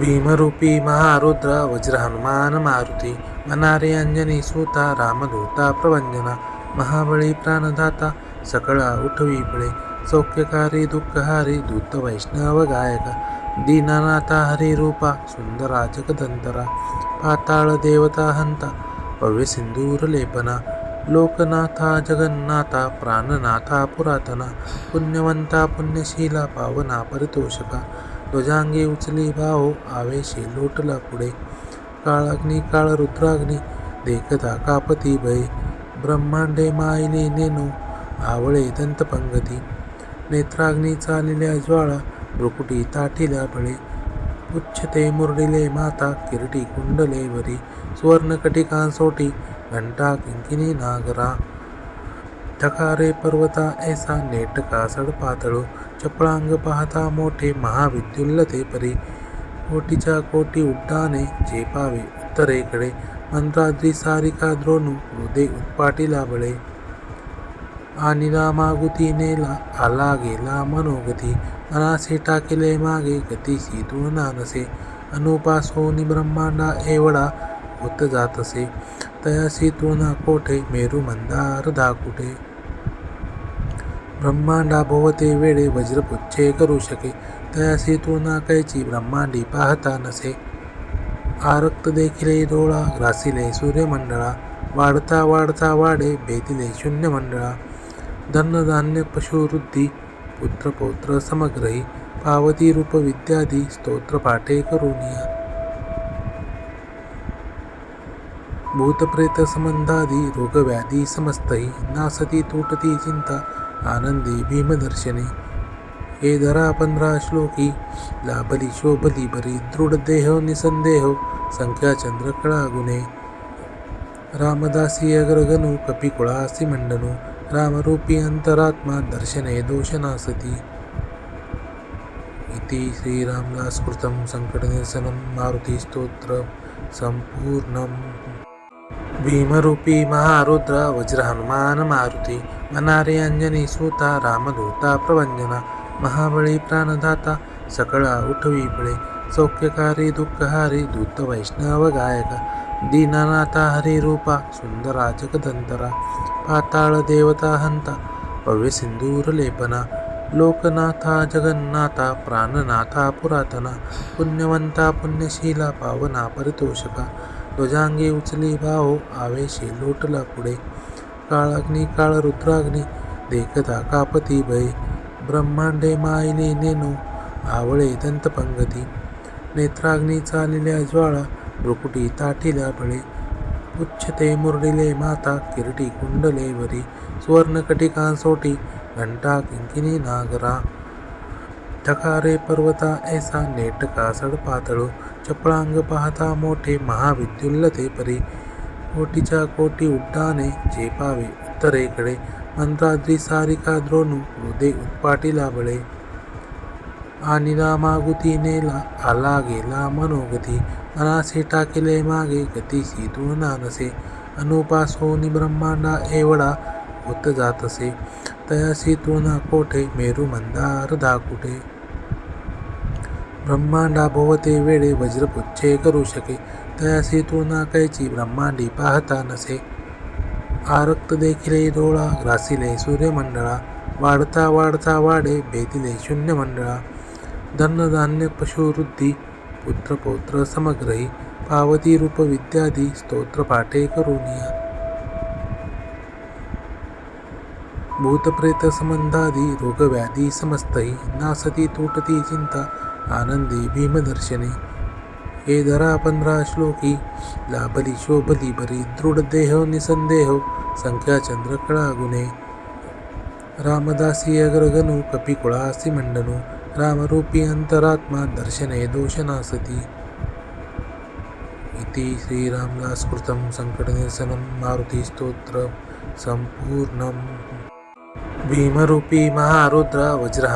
भीमरूपी महारुद्र वज्र हनुमान मारुती मनारे अंजनी सूता रामदूता प्रवंजना महाबळी प्राणदाता सकळा उठवी पळे सौख्यकारी दुःखहारी दूत वैष्णव गायक दीनानाथा हरिरूपा सुंदरा जगदंतरा पाताळ देवता हंता भव्य सिंदूर लेपना लोकनाथा जगन्नाथा प्राणनाथा पुरातना पुण्यवंता पुण्यशीला पावना परितोषका ध्वजांगी उचली भाऊ आवेशी लोटला पुढे. काळाग्नी काळ रुद्राग्नी देखता कापती भय ब्रह्मांडे मायने नेनो आवळे दंतपंगती नेत्राग्नी चालिल्या ज्वाळा भ्रुकुटी ताटिल्या बळे. उच्छते मुरडिले माता किरटी कुंडले वरी. सुवर्णकटिकांसोटी घंटा किंकिनी नागरा. ठकारे पर्वता ऐसा नेटका सडपातळू चपळांग पाहता मोठे महाविद्युल्ल ते परी कोटीच्या कोटी उड्डाणे झेपावे. उत्तरेकडे मंत्राद्री सारिका द्रोणू हृदय उत्पाटीला बळे. आणि मागुती नेला आला गेला मनोगती. मनासे टाकेले मागे गतीशी तुलना नसे. अनुपासोनी ब्रह्मांडा एवढा होत जातसे तयासी तुलना कोठे मेरू मंदार दाकुटे ब्रह्मांडाभोवते वेळे वज्रपुच्छे करू शके. तयासी ना कैची ब्रह्मांडी पाहता नसे. आरक्त देखिले डोळा ग्रासिले सूर्यमंडळा वाढता वाढता वाढे भेदिले शून्य मंडळा धनधान्य पशुवृद्धी पुत्रपौत्र समग्रही पावती रूप विद्यादी स्तोत्र पाठे करुनिया भूतप्रेत संबंधादी रोगव्याधी समस्तही नासती तुटती चिंता आनंदी भीमदर्शने। हे धरा पंधरा श्लोकी लाभली शोभली बरी दृढ देह निसंदेह संख्या चंद्रकळा गुणे रामदासी अग्रगणू कपिकुळासी मंडनू रामरूपी अंतरात्मा दर्शने दोषनासती। इति श्रीरामदासकृतं सङ्कटनिरसनं मारुतिस्तोत्रं सम्पूर्णं भीमरूपी महारुद्र वज्र मारुती। अनारे अंजनी सूता रामदूता प्रवंजना महाबळी प्राणदाता सकळा उठवी बळे सौख्यकारी दुःखहारी दूत वैष्णव गायक दीनानाथा हरिरूपा सुंदरा जगदंतरा पाताळ देवता हंता भव्य सिंदूर लेपना लोकनाथा जगन्नाथा प्राणनाथा पुरातना पुण्यवंता पुण्यशीला पावना परितोषका ध्वजांगी उचली भाऊ आवेशी लोटला पुढे काळाग्नी काळ रुद्राग्नी देखता कापती भय ब्रह्मांडे मायने नेनो आवळे दंतपंगती नेत्राग्नी चालिल्या ज्वाळा भ्रुकुटी ताटिल्या बळे उच्छते मुरडिले माता किरटी कुंडले वरी सुवर्णकटिकांसोटी घंटा किंकिनी नागरा ठकारे पर्वता ऐसा नेटका सडपातळो चपळांग पाहता मोठे महाविद्युल्ल ते परी कोटीच्या कोटी उड्डाणे झेपावे उत्तरेकडे मंत्राद्री सारिका द्रोणू हृदय उत्पाटीला बळे आणिला मागुती नेला आला गेला मनोगती मनासे टाकेले मागे गतीशी तुळना नसे अनुपासोनी ब्रह्मांडा एवढा होत जातसे तयासी तुळना कोठे मेरू मंदार धाकुटे ब्रह्मांडा भोवते वेळे वज्रपुच्छे करू शके तयासी तुळना कैची ब्रह्मांडी पाहता नसे आरक्त देखिले डोळा ग्रासिले सूर्यमंडळा वाढता वाढता वाढे भेदिले शून्य मंडळा धनधान्य पशुवृद्धी पुत्रपौत्र समग्रही पावती रूप विद्यादी स्तोत्र पाठे करुनिया भूतप्रेत संबंधादी रोगव्याधी समस्तही नासती तुटती चिंता आनंदी भीमदर्शने। हे धरा पंधरा श्लोकी. लाभली शोभली बरी दृढ देह निसंदेह संख्या चंद्रकळा गुणे रामदासी अग्रगणू कपिकुळासी मंडनू. रामरूपी अंतरात्मा दर्शने दोषनासती. इति श्रीरामदासकृतं सङ्कटनिरसनं मारुतिस्तोत्र सम्पूर्णम् भीमरूपी महारुद्र वज्र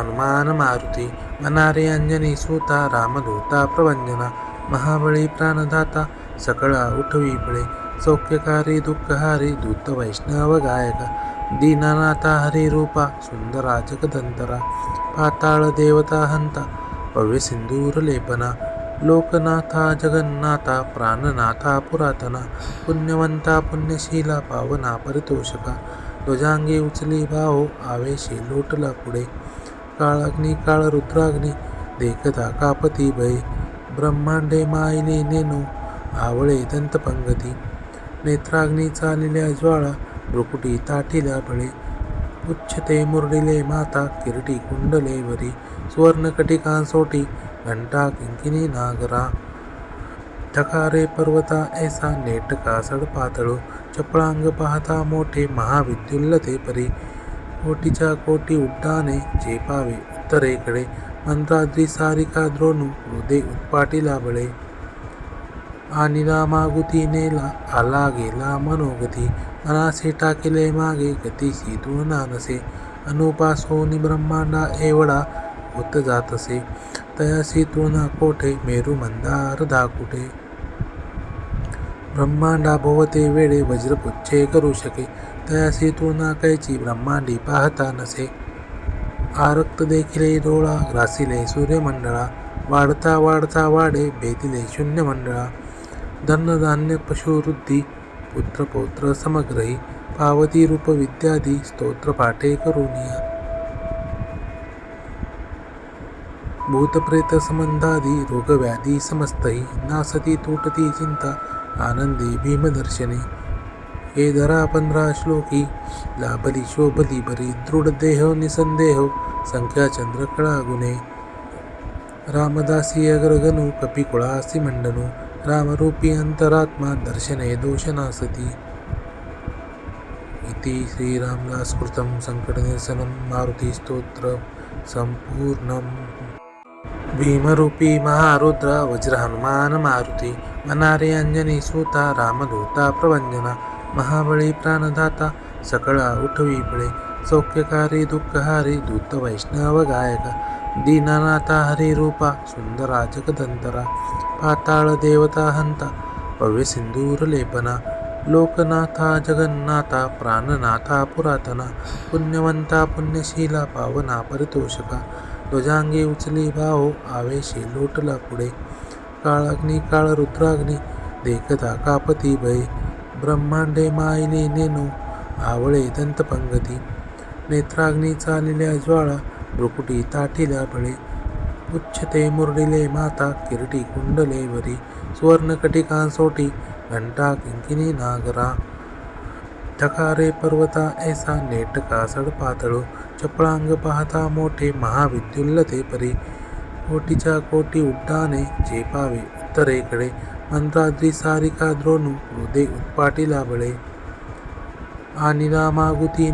मारुती मनारे अंजनी सूता रामदूता प्रवञ्जना. महाबळी प्राणदाता सकळा उठवी पळे. सौख्यकारी दुःखहारी दूत वैष्णव गायक. दीनानाथा हरिरूपा सुंदरा जगदंतरा पाताळ देवता हंता भव्य सिंदूर लेपना. लोकनाथा जगन्नाथा प्राणनाथा पुरातना. पुण्यवंता पुण्यशीला पावना परितोषका. ध्वजांगी उचली भाहो आवेशी लोटला पुढे. काळाग्नी काळ रुद्राग्नी देखता कापती भये ब्रह्मांडे मायने नेनो आवळे दंतपंगती नेत्राग्नी चालिल्या ज्वाळा भ्रुकुटी ताठीला फळे उच्छते मुरडिले माता किरटी कुंडले वरी सुवर्णकटिकांसोटी घंटा किंकिनी नागरा ठकारे पर्वता ऐसा नेटका सडपातळो चपळांग पाहता मोठे महाविद्युल्लते परी कोटीच्या कोटी उड्डाणे झेपावे उत्तरेकडे मंत्राद्री सारिका द्रोणू हृदय उत्पाटीला बळे आनिला मागुती आला गेला मनोगती मनासे टाकिले मागे गतीसी तुळना नसे अनुपासोनी ब्रह्मांडा एवढा होत जातसे तयासी तुळना कोठे मेरू मंदार दाकुटे ब्रह्मांडा भोवते वेळे वज्रपुच्छे करू शके तयासी तुळना कैची ब्रह्मांडी पाहता नसे आरक्त देखिले डोळा ग्रासिले सूर्यमंडळा वाढता वाढता वाढे भेदिले शून्य मंडळा धनधान्य पशुवृद्धी पुत्रपौत्र समग्रही पावती रूप विद्यादी स्तोत्र पाठे करुनिया भूतप्रेत संबंधादी रोगव्याधी समस्तही नासती तुटती चिंता आनंदी भीमदर्शने। हे धरा पंधरा श्लोकी लाभली शोभली बरी दृढ देह निसंदेह संख्या चंद्रकळा गुणे रामदासी अग्रगणू कपिकुळासी मंडनू रामरूपी अंतरात्मा दर्शने दोषनासती इति श्रीरामदासकृतं सङ्कटनिरसनं मारुतिस्तोत्र सम्पूर्णम् भीमरूपी महारुद्र वज्र हनुमान मारुती मनारे अंजनी सूता रामदूता प्रभंजना महाबळी प्राणदाता सकळा उठवी सौख्यकारी दुःखहारी दूत वैष्णव गायका दीनानाथा हरिरूपा सुंदरा जगदंतरा पाताळ देवता हंता भव्य सिंदूर लेपना लोकनाथा जगन्नाथा प्राणनाथा पुरातना पुण्यवंता पुण्यशीला पावना परितोषका ध्वजांगी उचली भाऊ आवेशी लोटला पुढे काळाग्नी काळ रुद्राग्नी देखता कापती भय ब्रह्मांडे मायने नेनो आवळे दंतपंगती नेत्राग्नी चालिल्या ज्वाळा भ्रुकुटी ताटिल्या फळे उच्छते मुरडिले माता किरटी कुंडले वरी. सुवर्णकटिकांसोटी घंटा किंकिनी नागरा. ठकारे पर्वता ऐसा नेटका सडपातळो चपळांग पाहता मोठे महाविद्युल्लते परी. कोटीच्या कोटी उड्डाणे झेपावे उत्तरेकडे. मंत्राद्री सारिका द्रोणू हृदय उत्पाटीला बळे आनिला मागुती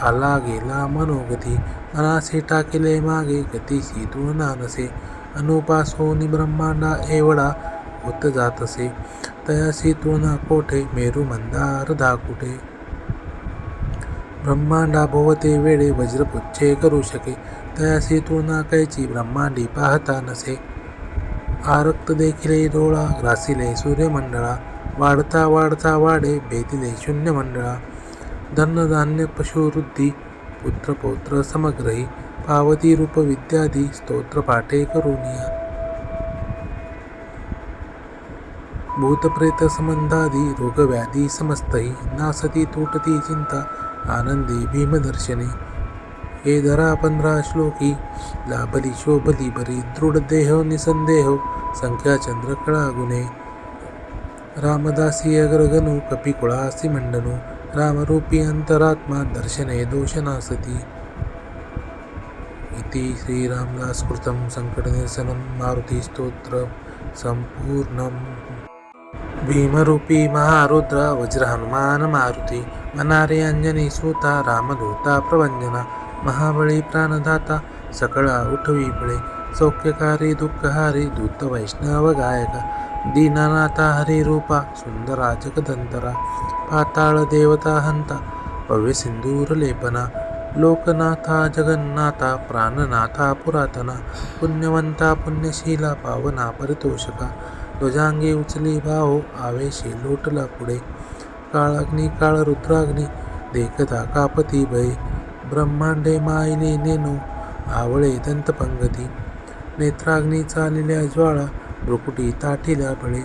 आला गेला मनोगती मनासे टाकिले मागे गतीसी तुळना नसे अनुपासोनी ब्रह्मांडा एवढा होत जातसे तयासी तुळना कोठे मेरू मंदार दाकुटे ब्रह्मांडा भोवते वेळे वज्रपुच्छे करू शके तयासी तुळना कैची ब्रह्मांडी पाहता नसे आरक्त देखिले डोळा ग्रासिले सूर्यमंडळा वाढता वाढता वाढे भेदिले शून्य मंडळा धनधान्य पशुवृद्धी पुत्रपौत्र समग्रही पावती रूप विद्यादी स्तोत्र पाठे भूतप्रेत संबंधादी रोगव्याधी समस्तही नासती तुटती चिंता आनंदी भीमदर्शने हे धरा पंधरा श्लोकी. लाभली शोभली बरी दृढ देह निसंदेह संख्या चंद्रकळा गुणे रामदासी अग्रगणू कपिकुळासी मंडनू रामरूपी अंतरात्मा दर्शने दोषनासती. इति श्रीरामदासकृतं सङ्कटनिरसनं मारुतिस्तोत्र सम्पूर्णम् भीमरूपी महारुद्र वज्रहनुमान मारुती मनारे अंजनी सूता रामदूता प्रवञ्जना महाबळी प्राणदाता सकळा उठवी पळे. सौख्यकारी दुःखहारी दूत वैष्णव गायका. दीनानाथा हरिरूपा सुंदरा जगदंतरा पाताळ देवता हंता भव्य सिंदूर लेपना. लोकनाथा जगन्नाथा प्राणनाथा पुरातना. पुण्यवंता पुण्यशीला पावना परितोषका. ध्वजांगी उचली भाहो आवेशी लोटला पुढे. काळाग्नी काळ रुद्राग्नी देखता कापती भये ब्रह्मांडे मायने नेनु आवळे दंतपंगती नेत्राग्नी चालिल्या ज्वाळा भ्रुकुटी ताठीला फळे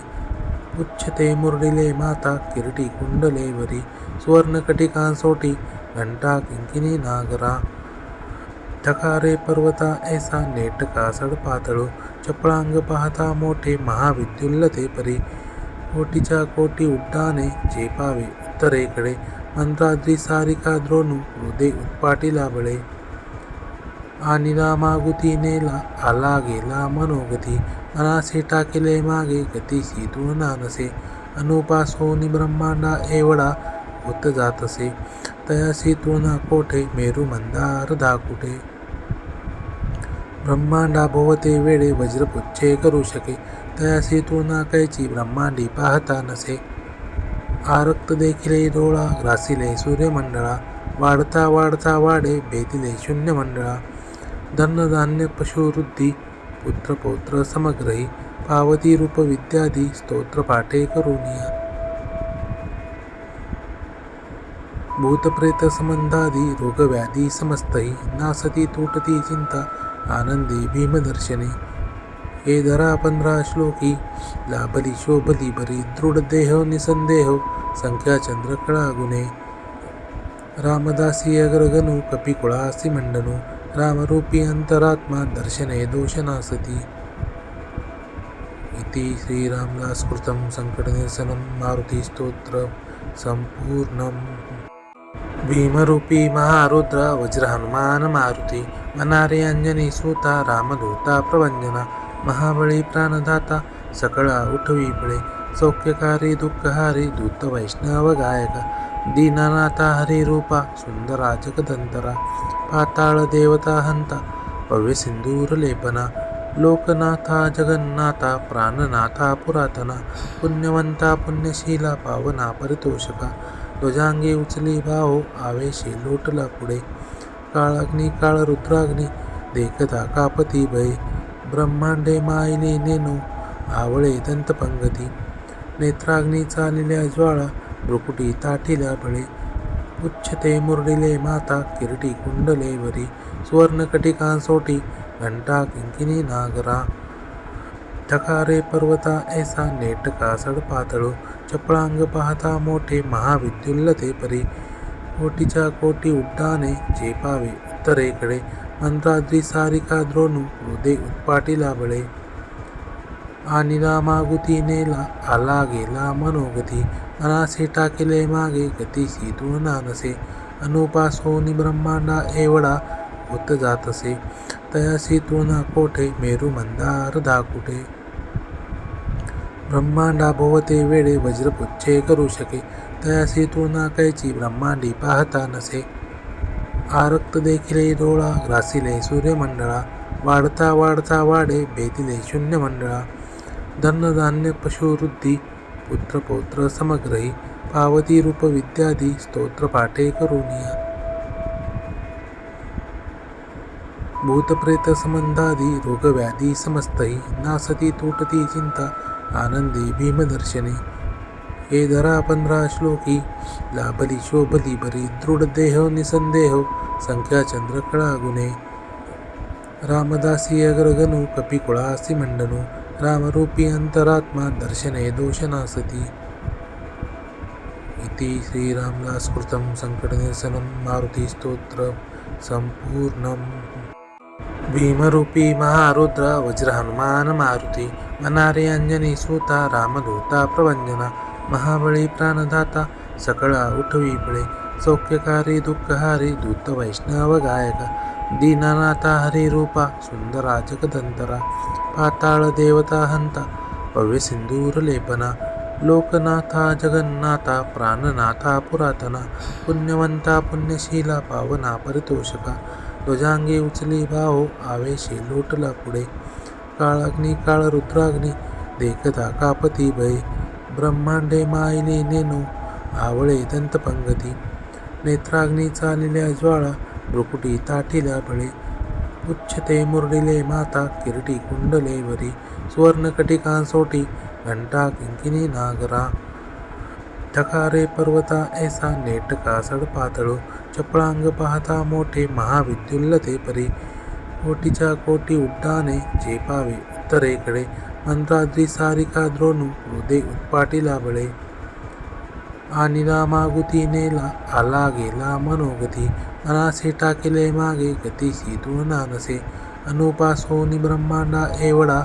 उच्चते मुरडिले माता किरटी कुंडले वरी. सुवर्णकटिकांसोटी घंटा किंकिनी नागरा. ठकारे पर्वता ऐसा नेटका सडपातळू चपळांग पाहता मोठे महाविद्युल्ल ते परी. कोटीच्या कोटी उड्डाणे झेपावे उत्तरेकडे. मंत्राद्री सारिका द्रोणू हृदय उत्पाटीला बळे आनिला मागुती आला गेला मनोगती मनासे टाकेले मागे गतीसी तुलना नसे अनुपासोनी ब्रह्मांडा एवढा होत जातसे तयासी तुलना कोठे मेरू मंदार कुठे ब्रह्मांडा भोवते वेळे वज्रपुच्छे करू शके तयासी तुलना कैची ब्रह्मांडी पाहता नसे आरक्त देखिले डोळा ग्रासिले सूर्यमंडळा वाढता वाढता वाढे भेदिले शून्य मंडळा धनधान्य पशुवृद्धी पुत्रपौत्र समग्रही पावती रूप विद्यादी स्तोत्र पाठे करुणिया भूतप्रेत संबंधादी रोगव्याधी समस्तही नासती तुटती चिंता आनंदी भीमदर्शने हे धरा पंधरा श्लोकी लाभली शोभली बरी दृढ देह निसंदेह संख्या चंद्रकळा गुणे रामदासी अग्रगणू कपिकुळासी मंडनू रामरूपी अंतरात्मा दर्शने दोषनासती इति श्रीरामदासकृतं सङ्कटनिरसनं मारुतिस्तोत्र सम्पूर्णम् भीमरूपी महारुद्र वज्र हनुमान मारुती मनारे अंजनी सूता रामदूता प्रभंजना महाबळी प्राणदाता सकळा उठवी बळे सौख्यकारी दुःखहारी दूत वैष्णव गायका दीनानाथा हरिरूपा सुंदरा जगदंतरा पाताळ देवता हंता भव्य सिंदूर लेपना लोकनाथा जगन्नाथा प्राणनाथा पुरातना पुण्यवंता पुण्यशीला पावना परितोषका ध्वजांगी उचली भाऊ आवेशी लोटला पुढे काळाग्नी काळ रुद्राग्नी देखता कापती भय ब्रह्मांडे मायने नेनो आवळे दंतपंगती नेत्राग्नी चालिल्या ज्वाळा भ्रुकुटी ताठिल्या फळे उच्चते मुरडिले माता किरटी कुंडले वरी. सुवर्णकटिकांसोटी घंटा किंकिनी नागरा. ठकारे पर्वता ऐसा नेटका सडपातळू चपळांग पाहता मोठे महाविद्युल्ल ते परी. कोटीच्या कोटी उड्डाणे झेपावे उत्तरेकडे. मंत्राद्री सारिका द्रोणू हृदय उत्पाटीला बळे आनिला मागुती नेला आला गेला मनोगती मनासे टाकेले मागे गतीसी तुलना नसे अनुपासोनी ब्रह्मांडा एवढा होत जातसे तयासी तुलना कोठे मेरू मंदार दाकुटे ब्रह्मांडा भोवते वेळे वज्रपुच्छे करू शके तयासी तुलना कैची ब्रह्मांडी पाहता नसे आरक्त देखिले डोळा ग्रासिले सूर्यमंडळा वाढता वाढता वाढे भेदिले शून्य मंडळा धनधान्य पशुवृद्धी पुत्रपौत्र समग्रही पावती रूप विद्यादी स्तोत्र पाठे भूतप्रेत संबंधादी रोगव्याधी समस्तही नासती तुटती चिंता आनंदी भीमदर्शने हे धरा पंधरा श्लोकी. लाभली शोभली बरी दृढ देह निसंदेह संख्या चंद्रकळा गुणे. रामदासी अग्रगणू कपिकुळासी मंडनू. रामरूपी अंतरात्मा दर्शने दोषनासती. इति श्रीरामदासकृतं सङ्कटनिरसनं मारुतिस्तोत्र सम्पूर्णम् भीमरूपी महारुद्र वज्रहनुमान मारुती मनारे अंजनी सूता रामदूता प्रवञ्जना महाबळी प्राणदाता सकळा उठवी पळे. सौख्यकारी दुःखहारी दूत वैष्णव गायका. दीनानाथा हरिरूपा सुंदरा जगदंतरा पाताळ देवता हंता भव्य सिंदूर लेपना. लोकनाथा जगन्नाथा प्राणनाथा पुरातना. पुण्यवंता पुण्यशीला पावना परितोषका. ध्वजांगी उचली भाऊ आवेशी लोटला पुढे. काळाग्नी काळ रुद्राग्नी देखता कापती भये ब्रह्मांडे मायने नेनो आवळे दंतपंगती नेत्राग्नी चालिल्या ज्वाळा भ्रुकुटी ताठीला फळे उच्चते मुरडिले माता किरटी कुंडले वरी. सुवर्णकटिकांसोटी घंटा किंकिनी नागरा. ठकारे पर्वता ऐसा नेटका सडपातळू चपळांग पाहता मोठे महाविद्युल्ल ते परी. कोटीच्या कोटी उड्डाणे झेपावे उत्तरेकडे. मंत्राद्री सारिका द्रोणू हृदय उत्पाटीला बळे आणि मागुती आला गेला मनोगती मनासे टाकेले मागे गतीशी तुलना नसे अनुपास होनी ब्रह्मांडा एवढा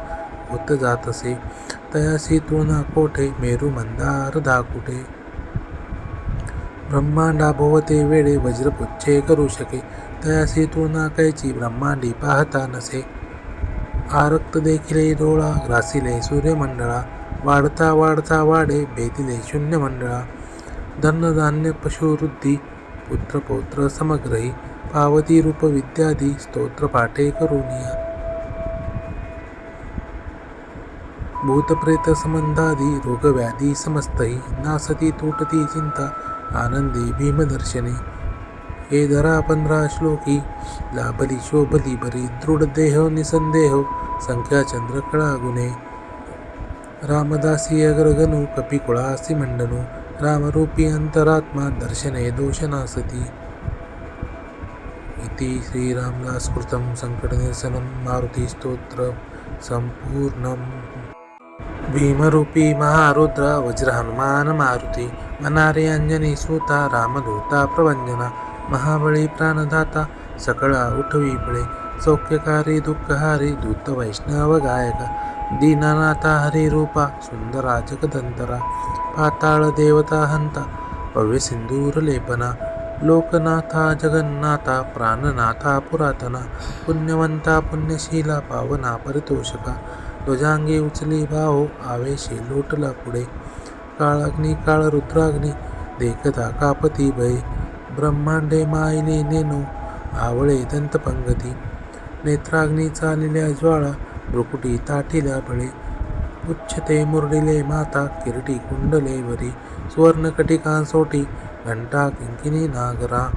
होत जातसे तयासी तुलना कोठे मेरू मंदार धाकुटे ब्रह्मांडा भोवते वेळे वज्रपुच्छे करू शके तयासी तुलना कैची ब्रह्मांडी पाहता नसे आरक्त देखिले डोळा ग्रासिले सूर्यमंडळा वाढता वाढता वाढे भेदिले शून्य मंडळा धनधान्य पशुवृद्धी पुत्रपौत्र समग्रही पावती रूप विद्यादी स्तोत्र पाठे करुनिया भूतप्रेत संबंधादी रोगव्याधी समस्तही नासती तुटती चिंता आनंदी भीमदर्शने हे धरा पंधरा श्लोकी. लाभली शोभली बरी दृढ देह निसंदेह संख्या चंद्रकळा गुणे. रामदासी अग्रगणू कपिकुळासी मंडनू रामरूपी अंतरात्मा दर्शने दोषनासती. इति श्रीरामदासकृतं सङ्कटनिरसनं मारुतिस्तोत्रं सम्पूर्णम् भीमरूपी महारुद्र वज्र मारुती मनारे अंजनी सूता रामदूता प्रवञ्जना महाबळी प्राणदाता सकळा उठवी पळे सौख्यकारी दुःखहारी दूत वैष्णव गायका दीनानाथा हरिरूपा सुंदरा जगदंतरा पाताळ देवता हंता भव्य सिंदूर लेपना लोकनाथा जगन्नाथा प्राणनाथा पुरातना पुण्यवंता पुण्यशीला पावना परितोषका ध्वजांगी उचली भाऊ आवेशी लोटला पुढे काळाग्नी काळ रुद्राग्नी देखता कापती भय ब्रह्मांडे मायने नेनो आवळे दंतपंगती नेत्राग्नी चालिल्या ज्वाळा भ्रुकुटी ताटिल्या फळे उच्छते मुरडिले माता किरटी कुंडले वरी. सुवर्णकटिकांसोटी घंटा किंकिनी नागरा.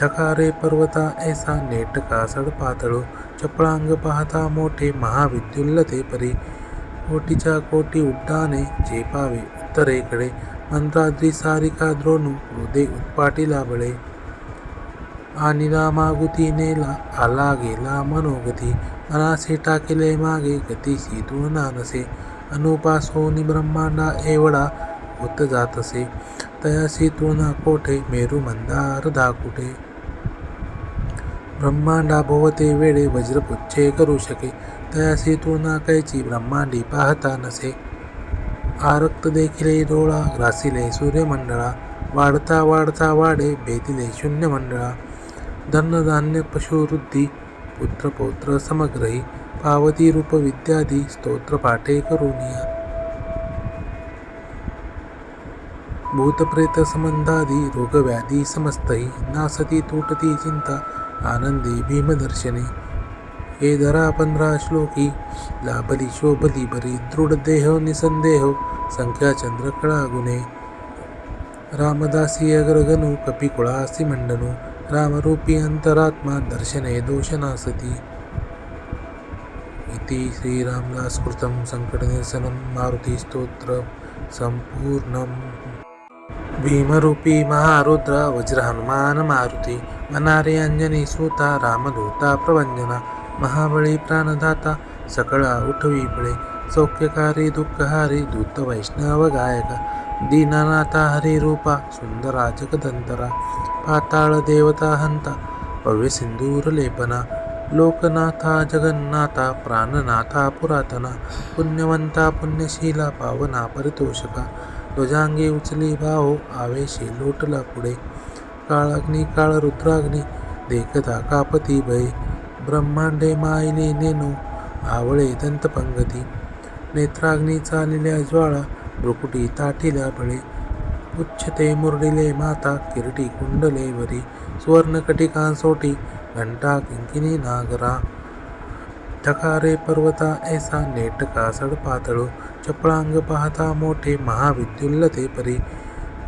ठकारे पर्वता ऐसा नेटका सडपातळू चपळांग पाहता मोठे महाविद्युल्लते परी. कोटीच्या कोटी उड्डाणे झेपावे उत्तरेकडे. मंत्राद्री सारिका द्रोणू हृदय उत्पाटीला बळे आणि मागुती आला गेला मनोगती मनासे टाकेले मागे गतीशी तुलना नसे अनुपास होनी ब्रह्मांडा एवढा होत जातसे तयासी तुलना कोठे मेरू मंदार धाकुटे ब्रह्मांडा भोवते वेळे वज्रपुच्छे करू शके तयासी तुलना कैची ब्रह्मांडी पाहता नसे आरक्त देखिले डोळा ग्रासिले सूर्यमंडळा वाढता वाढता वाढे भेदिले शून्य मंडळा धनधान्य पशुवृद्धी पुत्रपौत्र समग्रही पावती रूप विद्यादी स्तोत्र पाठे भूतप्रेत संबंधादी रोगव्याधी समस्तही नासती तुटती चिंता आनंदी भीमदर्शने. हे धरा पंधरा श्लोकी लाभली शोभली बरी दृढ देह निसंदेह संख्या चंद्रकळा गुणे रामदासी अग्रगणू कपिकुळासी मंडनू रामरूपी अंतरात्मा दर्शने दोषनासती इति श्रीरामदासकृतं सङ्कटनिरसनं मारुतिस्तोत्र सम्पूर्णम् भीमरूपी महारुद्र वज्र हनुमान मारुती मनारे अंजनी सुता रामदूता प्रभंजना महाबळी सौख्यकारी दुःखहारी दूत वैष्णव गायका दीनानाथा हरिरूपा सुंदरा दंतरा पाताळ देवता हंता भव्य सिंदूर लेपना लोकनाथा जगन्नाथा प्राणनाथा पुरातना पुण्यवंता पुण्यशीला पावना परितोषका ध्वजांगी उचली भाऊ आवेशी लोटला पुढे काळाग्नी काळ रुद्राग्नी देखता कापती भय ब्रह्मांडे मायने नेनो आवळे दंतपंगती नेत्राग्नी आलेल्या ज्वाळा भ्रुकुटी ताठीला फळे उच्छते मुरडिले माता किरटी कुंडले वरी. सुवर्णकटिकांसोटी घंटा किंकिनी नागरा. ठकारे पर्वता ऐसा नेटका सडपातळू चपळांग पाहता मोठे महाविद्युल्लते परी.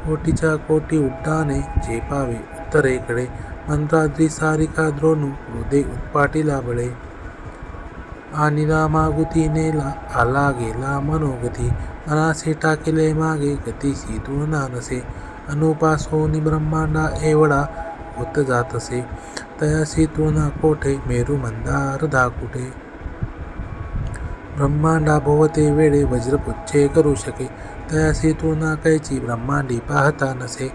कोटीच्या कोटी उड्डाणे झेपावे उत्तरेकडे. मंत्राद्री सारिका द्रोणू हृदय उत्पाटीला बळे. आणि मागुती नेला आला गेला मनोगती. मनासे टाकेले मागे गतीशी तुलना नसे. अनुपास होनी ब्रह्मांडा एवढा होत जातसे. तयासी तुलना कोठे? मेरू मंदार धाकुटे ब्रह्मांडा भोवते वेळे वज्रपुच्छे करू शके. तयासी तू कैची ब्रह्मांडी पाहता नसे.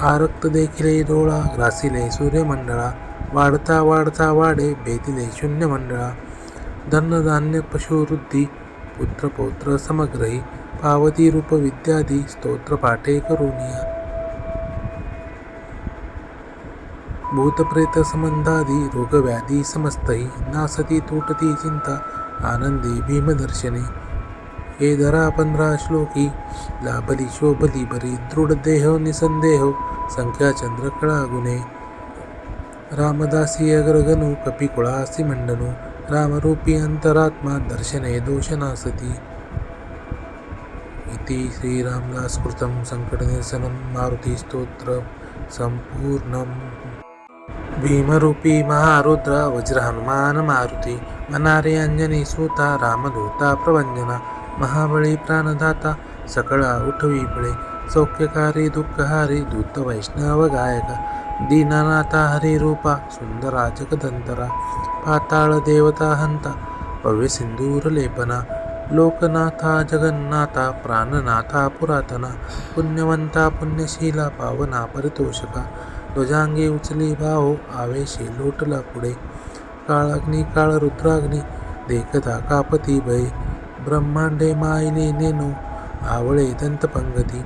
आरक्त देखिले डोळा ग्रासिले सूर्यमंडळा. वाढता वाढता वाढे बेदिले शून्य मंडळा धनधान्य पशुवृद्धी पुत्रपौत्र समग्रही पावती रूप विद्यादी स्तोत्र पाठे करुनिया भूतप्रेत संबंधादी रोगव्याधी समस्तही नासती तुटती चिंता आनंदी भीमदर्शने. हे धरा पंधरा श्लोकी लाभली शोभली बरी दृढ देह निसंदेह संख्याचंद्र चंद्रकळा गुणे रामदासी अग्रगणू कपिकुळासी मंडनू रामरूपी अंतरात्मा दर्शने दोषनासती इति श्रीरामदासकृतं सङ्कटनिरसनं मारुतिस्तोत्रं सम्पूर्णम्। भीमरूपी महारुद्र वज्रहनुमान मारुती मनारे अंजनी सूता रामदूता प्रवञ्जना महाबळी प्राणदाता सकळा उठवी बळे सौख्यकारी दुःखहारी दूत वैष्णव दीनानाथा हरिरूपा सुंदरा जगदंतरा पाताळ देवता हंता भव्य सिंदूर लेपना लोकनाथा जगन्नाथा प्राणनाथा पुरातना पुण्यवंता पुण्यशीला पावना परितोषका ध्वजांगी उचली भाऊ आवेशी लोटला पुढे काळाग्नी काळ रुद्राग्नी देखता कापती भय ब्रह्मांडे मायने नेनो आवळे दंतपंगती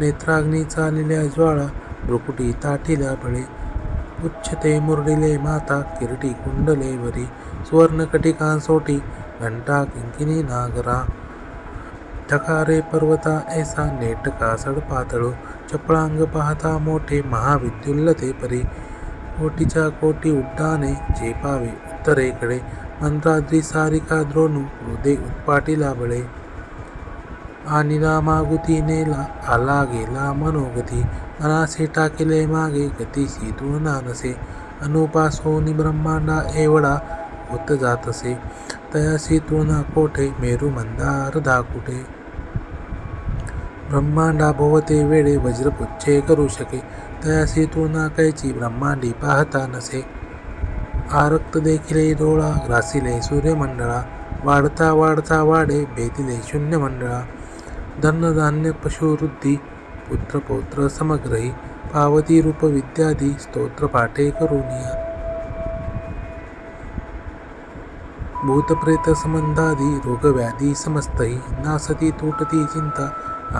नेत्राग्नी चालिल्या ज्वाळा भ्रुकुटी ताटीला बळे उच्छते मुरडिले माता किरटी कुंडले वरी सुवर्णकटिकांसोटी घंटा किंकिनी नागरा. ठकारे पर्वता ऐसा नेटका सडपातळू चपळांग पाहता मोठे महाविद्युल्लते परी. कोटीच्या कोटी उड्डाणे झेपावे उत्तरेकडे मंत्राद्री सारिका द्रोणू हृदय उत्पाटीला बळे. आनिला मागुती नेला आला गेला मनोगती मनासे टाकेले मागे गतीशी तुळना नसे अनुपासोनी ब्रह्मांडा एवढा होत जातसे. तयासी तुळना कोठे मेरू मंदार धाकुटे ब्रह्मांडा भोवते वेळे वज्रपुच्छे करू शके. तयासी तुळना कैची ब्रह्मांडी पाहता नसे. आरक्त देखिले डोळा ग्रासिले सूर्यमंडळा वाढता वाढता वाढे भेदिले शून्य मंडळा धनधान्य पशुवृद्धी पुत्रपौत्र समग्रही पावती रूप विद्यादी स्तोत्र पाठे करुनिया भूतप्रेत संबंधादी रोगव्याधी समस्तही नासती तुटती चिंता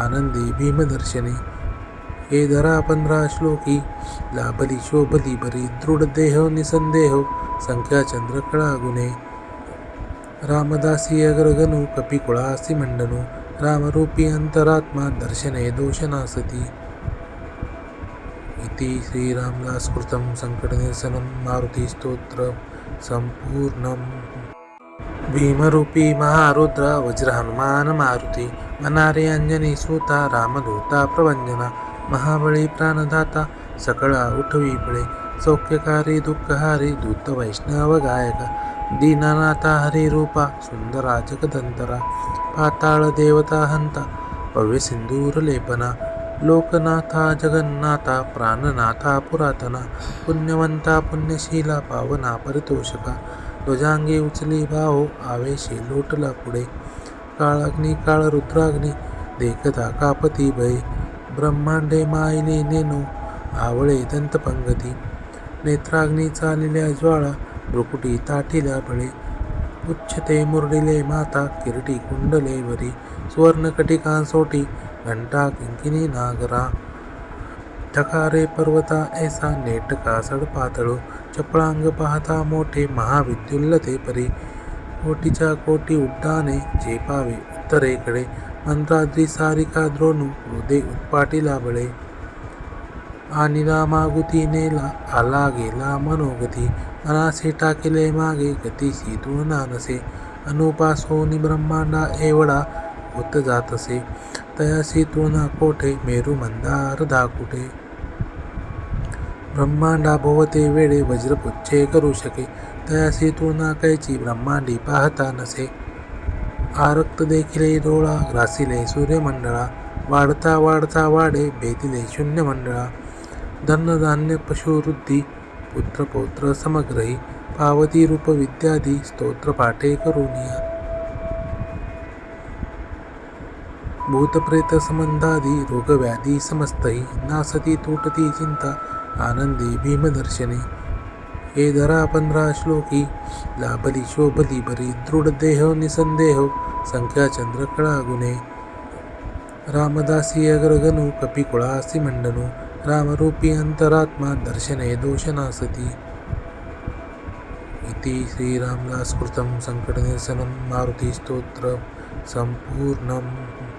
आनंदी भीमदर्शने हे धरा पंधरा श्लोकी लाभली शोभली बरी दृढ देह निसंदेह संख्या चंद्रकळा गुणे रामदासी अग्रगणू कपिकुळासी मंडनु रामरूपी अंतरात्मा दर्शने दोषनासती इति श्रीरामदासकृतं सङ्कटनिरसनं मारुतिस्तोत्रं सम्पूर्णम्। भीमरूपी महारुद्र वज्रहनुमान मारुती मनारे अंजनी सूता रामदूता प्रभंजना महाबळी प्राणदाता सकळा उठवी बळे सौख्यकारी दुःखहारी दूत वैष्णव गायका दीनानाथा हरिरूपा सुंदरा जगदंतरा पाताळ देवता हंता भव्य सिंदूर लेपना लोकनाथा जगन्नाथा प्राणनाथा पुरातना पुण्यवंता पुण्यशीला पावना परितोषका ध्वजांगी उचली भाऊ आवेशी लोटला पुढे. काळाग्नी काळ रुद्राग्नी देखता कापती भय ब्रह्मांडे मायने नेनो आवळे दंतपंगती. नेत्राग्नी चालिल्या ज्वाळा भ्रुकुटी ताटीला भळे उच्चते मुरडिले माता किरटी कुंडले वरी सुवर्णकटिकांसोटी घंटा किंकिनी नागरा। ठकारे पर्वता ऐसा नेटका सडपातळू चपळांग पाहता मोठे महाविद्युल्लते परी। कोटीच्या कोटी उड्डाणे झेपावे उत्तरेकडे मंत्राद्री सारिका द्रोणू हृदय उत्पाटीला बळे। आणि मागुती नेला आला गेला मनोगती अनासे टाकेले मागे गतीशी तू नसे अनुपासोनी ब्रह्मांडा एवढा होत जातसे. तयासी तुळना कोठे? मेरू मंदार धाकुटे ब्रह्मांडा भोवते वेळे वज्रपुच्छे करू शके. तयासी तुळना कैची ब्रह्मांडी पाहता नसे. आरक्त देखिले डोळा ग्रासिले सूर्यमंडळा वाढता वाढता वाढे भेदिले शून्य मंडळा धनधान्य पशुवृद्धी पुत्रपौत्रसमग्रैः पावतीरूपविद्यादि स्तोत्रपाठे करोनीया भूतप्रेतसम्बन्धादि रोगव्याधि समस्तैः नासति तूटति चिन्ता आनन्दे भीमदर्शने एधरा पंधरा श्लोकी लाभली शोभली बरी दृढदेहो निसंदेहो संख्याचंद्रकळा गुणे रामदासी अग्रगनु कपिकुळासी मंडनु रामरूपी अंतरात्मा दर्शने दोषनासती। इति श्रीरामदासकृतं सङ्कटनिरसनं मारुतिस्तोत्रं सम्पूर्णम्।